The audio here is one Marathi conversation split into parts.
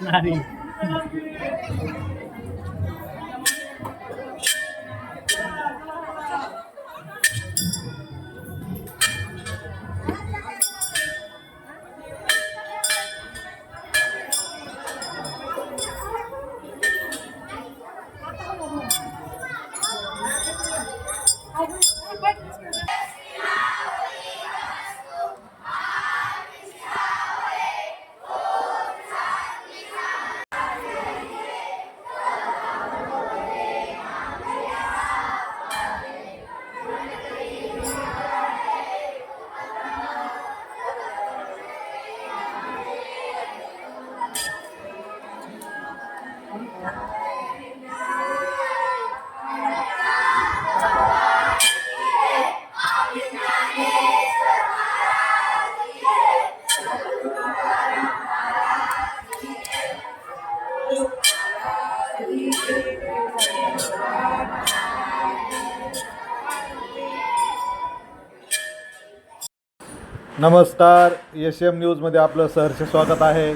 Nari. नमस्कार एस एम न्यूजमध्ये आपलं सहर्ष स्वागत आहे.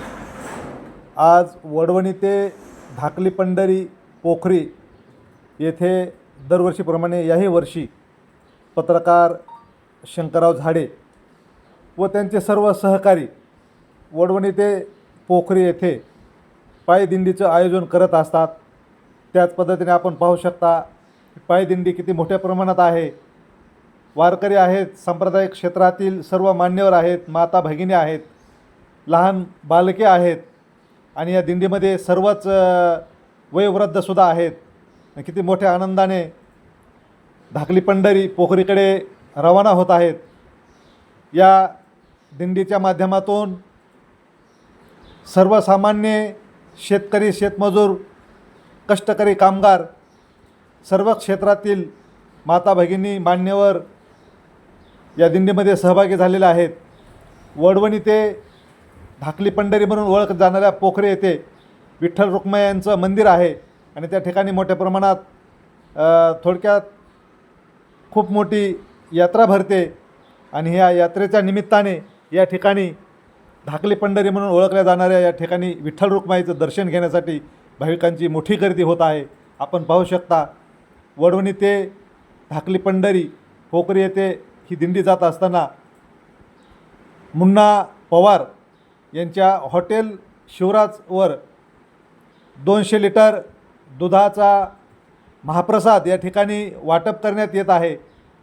आज वडवणी ते धाकली पंढरी पोखरी येथे दरवर्षीप्रमाणे याही वर्षी पत्रकार शंकरराव झाडे व त्यांचे सर्व सहकारी वडवणी ते पोखरी येथे पायदिंडीचं आयोजन करत असतात. त्याच पद्धतीने आपण पाहू शकता पायदिंडी किती मोठ्या प्रमाणात आहे. वारकरी आहेत सांप्रदायिक क्षेत्रातील सर्व मान्यवर आहेत माता भगिनी आहेत लहान बालके आहेत आणि या दिंडीमध्ये सर्वच वयोवृद्धसुद्धा आहेत. किती मोठ्या आनंदाने धाकली पंढरी पोखरीकडे रवाना होत आहेत. या दिंडीच्या माध्यमातून सर्वसामान्य शेतकरी शेतमजूर कष्टकरी कामगार सर्व क्षेत्रातील माता भगिनी मान्यवर या दिंडीमध्ये सहभागी झालेले आहेत. वडवणी ते धाकली पंढरी म्हणून ओळख जाणाऱ्या पोखरे येथे विठ्ठल रुक्मयांचं मंदिर आहे आणि त्या ठिकाणी मोठ्या प्रमाणात थोडक्यात खूप मोठी यात्रा भरते आणि ह्या यात्रेच्या निमित्ताने या ठिकाणी धाकली पंढरी म्हणून ओळखल्या जाणाऱ्या या ठिकाणी विठ्ठल रुक्माईचं दर्शन घेण्यासाठी भाविकांची मोठी गर्दी होत आहे. आपण पाहू शकता वडवणी ते धाकली पंढरी पोखरी येथे ही दिंडी जात असताना मुन्ना पवार यांच्या हॉटेल शिवराजवर दोनशे लिटर दुधाचा महाप्रसाद या ठिकाणी वाटप करण्यात येत आहे.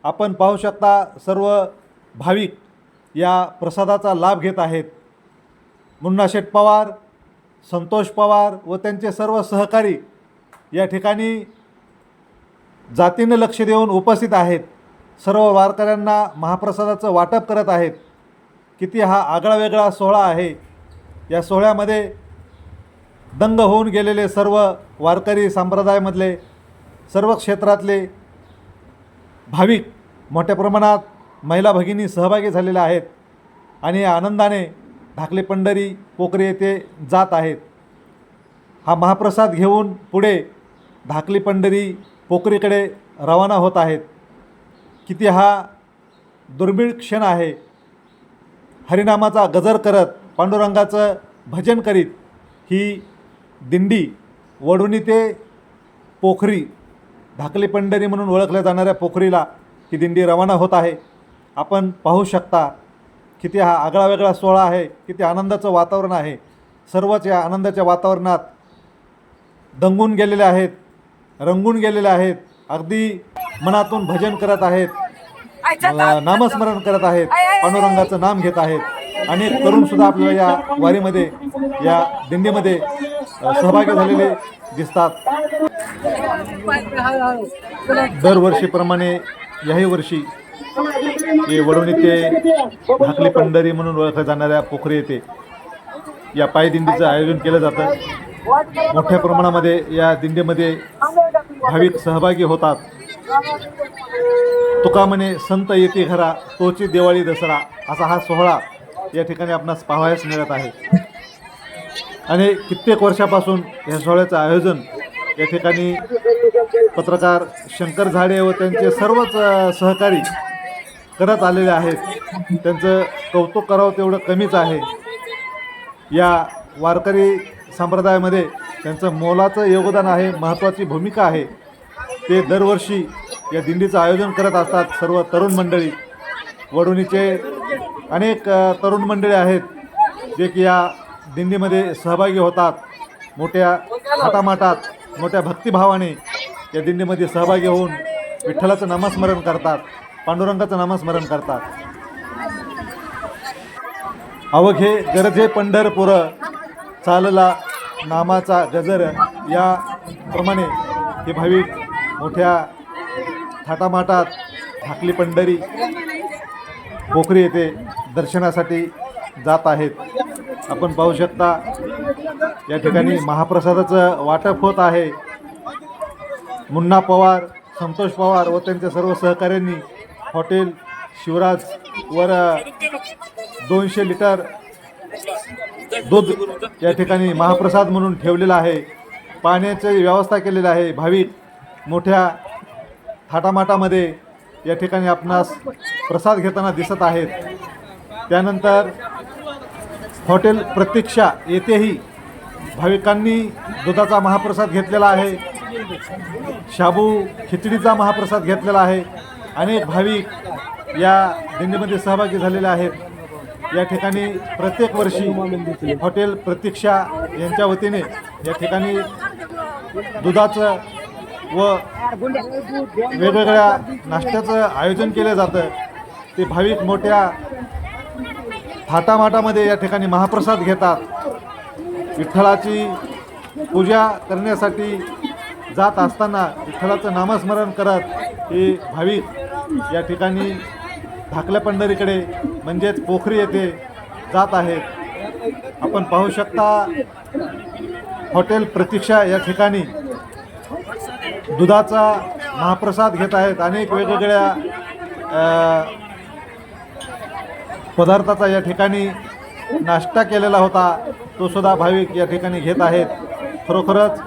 आपण पाहू शकता सर्व भाविक या प्रसादाचा लाभ घेत आहेत. मुन्ना शेठ पवार संतोष पवार व त्यांचे सर्व सहकारी या ठिकाणी जातीनं लक्ष देऊन उपस्थित आहेत. सर्व वारकऱ्यांना महाप्रसादाचं वाटप करत आहेत. किती हा आगळा वेगळा सोहळा आहे. या सोहळ्यामध्ये दंग होऊन गेलेले सर्व वारकरी संप्रदायामधले सर्व क्षेत्रातले भाविक मोठ्या प्रमाणात महिला भगिनी सहभागी झालेल्या आहेत आणि आनंदाने धाकले पंढरी पोखरी येथे जात आहेत. हा महाप्रसाद घेऊन पुढे धाकली पंढरी पोखरीकडे रवाना होत आहेत. किती हा दुर्मिळ क्षण आहे. हरिनामाचा गजर करत पांडुरंगाचं भजन करीत ही दिंडी वडुनी ते पोखरी धाकली पंढरी म्हणून ओळखल्या जाणाऱ्या पोखरीला ही दिंडी रवाना होत आहे. आपण पाहू शकता किती हा आगळा वेगळा सोहळा आहे किती आनंदाचं वातावरण आहे. सर्वच या आनंदाच्या वातावरणात दंगून गेलेले आहेत रंगून गेलेले आहेत. अगदी मनातून भजन करत आहेत. नामस्मरण करत आहेत. पांडुरंगाचं नाम घेत आहेत. अनेक तरुणसुद्धा आपल्याला या वारीमध्ये या दिंडीमध्ये सहभागी झालेले दिसतात. दरवर्षीप्रमाणे याही वर्षी वडवणी ते धाकली पंढरी म्हणून ओळखल्या जाणाऱ्या पोखरी येथे या पायदिंडीचं आयोजन केलं जातं. मोठ्या प्रमाणामध्ये या दिंडीमध्ये भाविक सहभागी होतात. तुका म्हणे संत येते घरा तोची दिवाळी दसरा असा हा सोहळा या ठिकाणी आपणास पाहावयास मिळत आहे. आणि कित्येक वर्षापासून या सोहळ्याचं आयोजन या ठिकाणी पत्रकार शंकर झाडे व त्यांचे सर्वच सहकारी करत आलेले आहेत. त्यांचं कौतुक करावं तेवढं कमीच आहे. या वारकरी संप्रदायामध्ये त्यांचं मोलाचं योगदान आहे महत्त्वाची भूमिका आहे. ते दरवर्षी या दिंडीचं आयोजन करत असतात सर्व तरुण मंडळी. वडुणीचे अनेक तरुण मंडळी आहेत जे की या दिंडीमध्ये सहभागी होतात मोठ्या थाटामाटात मोठ्या भक्तिभावाने या दिंडीमध्ये सहभागी होऊन विठ्ठलाचं नामस्मरण करतात पांडुरंगाचं नामस्मरण करतात. अवघे गरजे पंढरपुर चालला नामाचा गजर याप्रमाणे हे भाविक मोठ्या थाटामाटात धाकली पंढरी पोखरी येथे दर्शनासाठी जात आहेत. आपण पाहू शकता या ठिकाणी महाप्रसादाचं वाटप होत आहे. मुन्ना पवार संतोष पवार व त्यांच्या सर्व सहकाऱ्यांनी हॉटेल शिवराज वर दोनशे लिटर दूध या ठिकाणी महाप्रसाद म्हणून ठेवलेला आहे. पाण्याची व्यवस्था केलेली आहे. भाविक मोठ्या थाटामाटामध्ये या ठिकाणी आपणास प्रसाद घेताना दिसत आहेत. त्यानंतर हॉटेल प्रतीक्षा येथेही भाविकांनी दुधाचा महाप्रसाद घेतलेला आहे. शाबू खिचडीचा महाप्रसाद घेतलेला आहे. अनेक भाविक या दिंडीमध्ये सहभागी झालेले आहेत. या ठिकाणी प्रत्येक वर्षी हॉटेल प्रतीक्षा यांच्या वतीने या ठिकाणी दुधाचं व वेगवेगळ्या नाश्त्याचं आयोजन केलं जातं ते भाविक मोठ्या थाटामाटामध्ये या ठिकाणी महाप्रसाद घेतात. विठ्ठलाची पूजा करण्यासाठी जात असताना विठ्ठलाचं नामस्मरण करत हे भाविक या ठिकाणी धाकल्या पंढरीकडे म्हणजेच पोखरी येथे जात आहेत. आपण पाहू शकता हॉटेल प्रतीक्षा या ठिकाणी दुधाचा महाप्रसाद घेत आहेत. अनेक वेगवेगळ्या पदार्थाचा या ठिकाणी नाश्ता केलेला होता. तो सुद्धा भाविक या ठिकाणी घेत आहेत. खरोखरच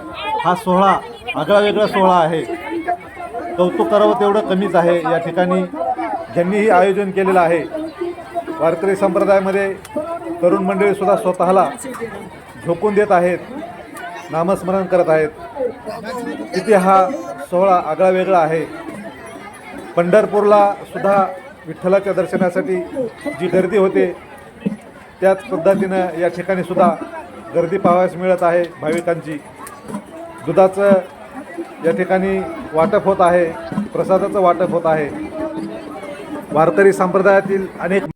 हा सोहळा आगळा वेगळा सोहळा आहे. कौतुक करावं तेवढं कमीच आहे या ठिकाणी. ज्यांनीही आयोजन केलेलं आहे. वारकरी संप्रदायामध्ये तरुण मंडळीसुद्धा स्वतःला झोकून देत आहेत. नामस्मरण करत आहेत. तिथे हा सोहळा आगळा वेगळा आहे. पंढरपूरला सुद्धा विठ्ठलाच्या दर्शनासाठी जी गर्दी होते त्याच पद्धतीनं या ठिकाणी सुद्धा गर्दी पाहावयास मिळत आहे भाविकांची. दुधाचं या ठिकाणी वाटप होत आहे प्रसादाचं वाटप होत आहे. वारकरी संप्रदायातील अनेक